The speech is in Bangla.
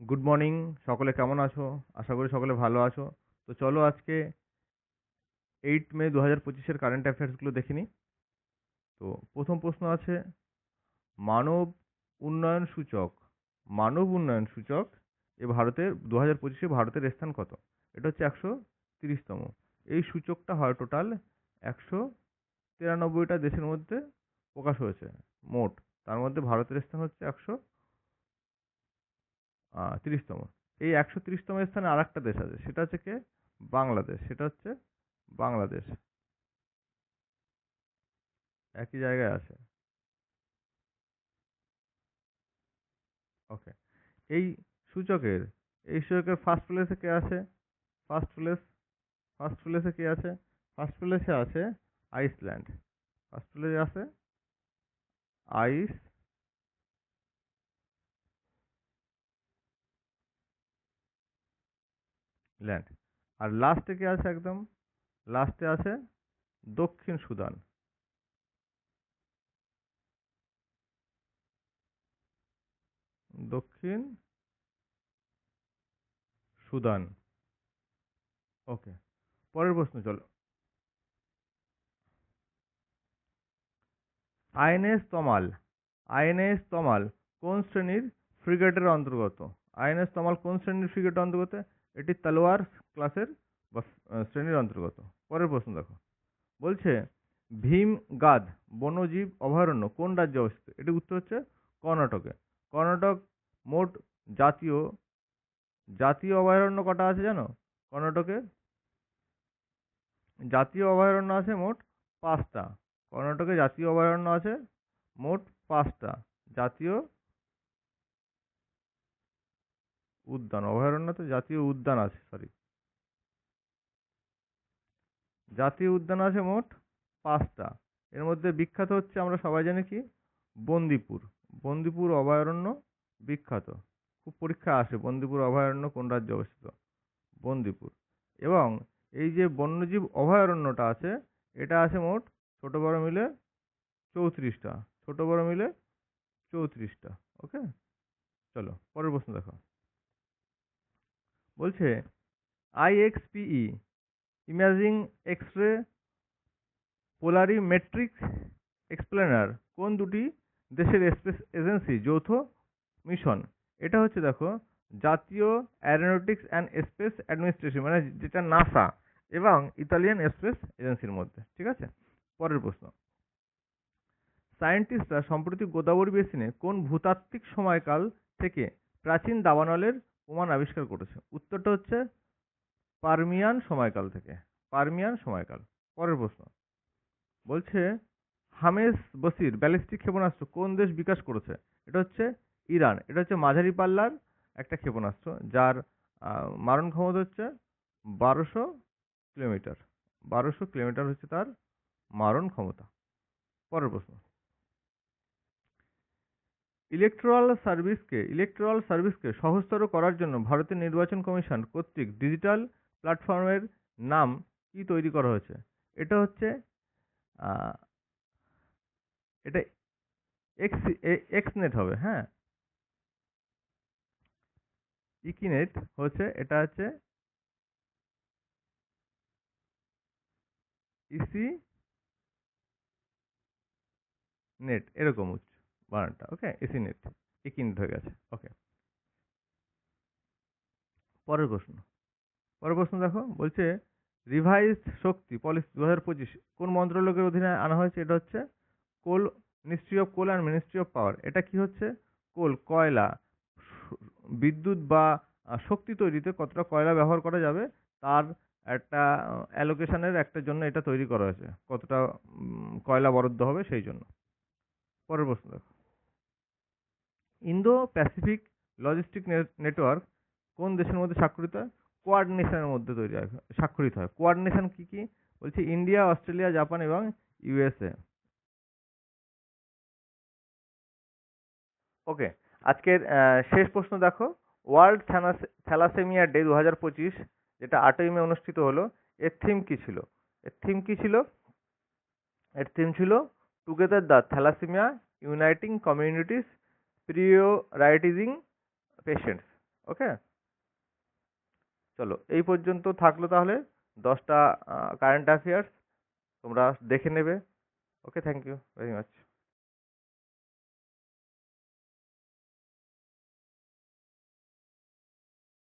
গুড মর্নিং সকলে কেমন আছো? আশা করি সকলে ভালো আছো। তো চলো আজকে এইট মে দু হাজার পঁচিশের কারেন্ট অ্যাফেয়ার্সগুলো দেখে নিই। তো প্রথম প্রশ্ন আছে, মানব উন্নয়ন সূচক, মানব উন্নয়ন সূচক এ ভারতের দু হাজার পঁচিশে ভারতের স্থান কত? এটা হচ্ছে একশো তিরিশতম। এই সূচকটা হয় টোটাল একশো তিরানব্বইটা দেশের মধ্যে প্রকাশ হয়েছে, মোট। তার মধ্যে ভারতের স্থান হচ্ছে একশো তিরিশতম। এই একশো তিরিশতম স্থানে আর একটা দেশ আছে, সেটা হচ্ছে কে? বাংলাদেশ। সেটা হচ্ছে বাংলাদেশ। একই জায়গায় আছে। ওকে এই সূচকের এই সূচকের ফার্স্ট প্লেসে কে আছে? ফার্স্ট প্লেস ফার্স্ট প্লেসে কে আছে? ফার্স্ট প্লেসে আছে আইসল্যান্ড ফার্স্ট প্লেসে আছে আইস ল্যান্ড আর লাস্টে কে আছে একদম? লাস্টে আছে দক্ষিণ সুদান। দক্ষিণ সুদান। ওকে পরের প্রশ্ন চলো। আইএনএস তমাল আইএনএস তমাল কোন শ্রেণির ফ্রিগেটের অন্তর্গত? আইএনএস তমাল কোন শ্রেণির ফ্রিগেটের অন্তর্গত? এটি তলোয়ার ক্লাসের বা শ্রেণির অন্তর্গত। পরের প্রশ্ন দেখো। বলছে, ভীম গাদ, বনজীব অভয়ারণ্য কোন রাজ্যে অবস্থিত? এটি উত্তর হচ্ছে কর্ণাটকে। কর্ণাটক মোট জাতীয় জাতীয় অভয়ারণ্য কটা আছে জানো? কর্ণাটকে জাতীয় অভয়ারণ্য আছে মোট পাঁচটা। কর্ণাটকে জাতীয় অভয়ারণ্য আছে মোট পাঁচটা। জাতীয় উদ্যান, অভয়ারণ্যতে জাতীয় উদ্যান আছে সরি জাতীয় উদ্যান আছে মোট পাঁচটা। এর মধ্যে বিখ্যাত হচ্ছে আমরা সবাই জানি কি? বন্দিপুর। বন্দিপুর অভয়ারণ্য বিখ্যাত। খুব পরীক্ষা আসে বন্দিপুর অভয়ারণ্য কোন রাজ্যে অবস্থিত। বন্দিপুর। এবং এই যে বন্যজীব অভয়ারণ্যটা আছে, এটা আছে মোট ছোট বড় মিলে চৌত্রিশটা। ছোট বড় মিলে চৌত্রিশটা। ওকে চলো, পরের প্রশ্ন দেখো। বলছে আইএক্সপিই ইমাজিং এক্স রে পোলারিমেট্রিক এক্সপ্লেনার কোন দুটি দেশের স্পেস এজেন্সি যৌথ মিশন? এটা হচ্ছে দেখো, জাতীয় অ্যারোনটিক্স অ্যান্ড স্পেস অ্যাডমিনিস্ট্রেশন মানে যেটা নাসা এবং ইতালিয়ান স্পেস এজেন্সির মধ্যে, ঠিক আছে? পরের প্রশ্ন। সায়েন্টিস্টরা সম্প্রতি গোদাবরী বেসিনে কোন ভূতাত্ত্বিক সময়কাল থেকে প্রাচীন দাবানলের প্রমাণ আবিষ্কার করেছে। উত্তরটা হচ্ছে পারমিয়ান সময়কাল থেকে। পারমিয়ান সময়কাল। পরের প্রশ্ন। বলছে, হামেস বসির ব্যালিস্টিক ক্ষেপণাস্ত্র কোন দেশ বিকাশ করেছে? এটা হচ্ছে ইরান। এটা হচ্ছে মাঝারি পাল্লার একটা ক্ষেপণাস্ত্র যার মারণ ক্ষমতা হচ্ছে বারোশো কিলোমিটার। বারোশো কিলোমিটার হচ্ছে তার মারণ ক্ষমতা। পরের প্রশ্ন। ইলেকট্রাল সার্ভিসকে ইলেকট্রাল সার্ভিসকে সহজতর করার জন্য ভারতের নির্বাচন কমিশন কর্তৃক ডিজিটাল প্ল্যাটফর্মের নাম কি তৈরি করা হয়েছে? এটা হচ্ছে এটা এক্স এক্সনেট হবে হ্যাঁ? ইকিনেট হচ্ছে, এটা হচ্ছে ইসি নেট এরকম বানানটা ওকে ইসি নেট ইকিনেট হয়ে গেছে ওকে পরের প্রশ্ন। পরের প্রশ্ন দেখো, বলছে রিভাইজড শক্তি পলিসি দু হাজার পঁচিশ, কোন মন্ত্রণালয়ের অধীনে আনা হয়েছে? এটা হচ্ছে coal ministry of coal and ministry of power এটা কি হচ্ছে? কোল, কয়লা, বিদ্যুৎ বা শক্তি তৈরিতে কতটা কয়লা ব্যবহার করা যাবে? তার একটা অ্যালোকেশনের একটা জন্য এটা তৈরি করা হয়েছে। কতটা কয়লা বরাদ্দ হবে সেই জন্য। পরের প্রশ্ন দেখো। ইন্দো প্যাসিফিক লজিস্টিক নেটওয়ার্ক কোন দেশের মধ্যে স্বাক্ষরিত হয়? কোয়ার্ডিনেশনের মধ্যে তৈরি হয়, স্বাক্ষরিত হয়। কোয়ার্ডিনেশন কী কী? বলছি ইন্ডিয়া অস্ট্রেলিয়া জাপান এবং ইউএসএ ওকে আজকের শেষ প্রশ্ন দেখো। ওয়ার্ল্ড থ্যালাসেমিয়া ডে দু হাজার পঁচিশ, যেটা আটই মে অনুষ্ঠিত হলো, এর থিম কী ছিল? এর থিম কী ছিল? এর থিম ছিল together the thalassaemia uniting communities prioritising patients okay চলো, এই পর্যন্ত থাকল তাহলে। দশটা কারেন্ট অ্যাফেয়ার্স তোমরা দেখে নেবে okay thank you very much